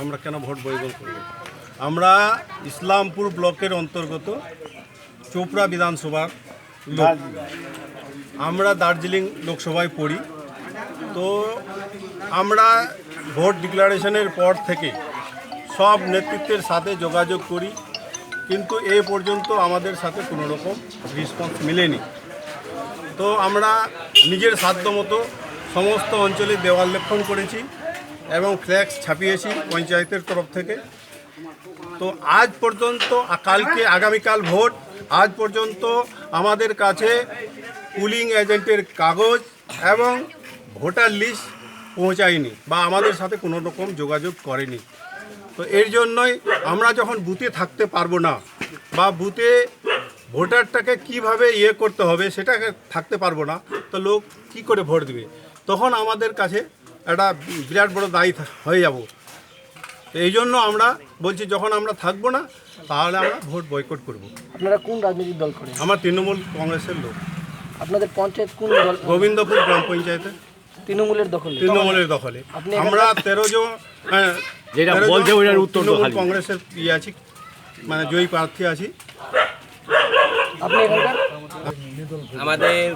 আমরা কেন ভোট বৈকল করব? আমরা ইসলামপুর ব্লকের অন্তর্গত চোপড়া বিধানসভার আমরা দার্জিলিং লোকসভায় পড়ি। তো আমরা ভোট ডিক্লারেশনের পর থেকে সব নেতৃত্বের সাথে যোগাযোগ করি, কিন্তু এ পর্যন্ত আমাদের সাথে কোনো রকম রেসপন্স মেলেনি। তো আমরা নিজের সাধ্যমতো সমস্ত অঞ্চলে দেওয়াল লেখন করেছি। এবং ফ্ল্যাক্স ছাপিয়েছি পঞ্চায়েতের তরফ থেকে। তো আজ পর্যন্ত কালকে, আগামীকাল ভোট, আজ পর্যন্ত আমাদের কাছে পুলিং এজেন্টের কাগজ এবং ভোটার লিস্ট পৌঁছায়নি বা আমাদের সাথে কোনো রকম যোগাযোগ করেনি। তো এর জন্যই আমরা যখন বুথে থাকতে পারব না বা বুথে ভোটারটাকে কীভাবে ইয়ে করতে হবে সেটাকে থাকতে পারব না, তো লোক কি করে ভোট দিবে? তখন আমাদের কাছে একটা বিরাট বড় দায়ী থা- হয়ে যাব। এই জন্য আমরা বলছি যখন আমরা থাকব না তাহলে আমরা ভোট বয়কট করব। আপনারা কোন রাজনৈতিক দল করেন? আমার তৃণমূল কংগ্রেসের লোক। আপনাদের পঞ্চায়েত কোন দল? গোবিন্দপুর গ্রাম পঞ্চায়েতে। তৃণমূলের দখলে। তৃণমূলের দখলে। আমরা তেরো জন হ্যাঁ, যেটা বলছে ওইটার উত্তর তৃণমূল কংগ্রেসের ইয়ে আছি মানে জয়ী প্রার্থী আছি। আপনি এখানকার? আমাদের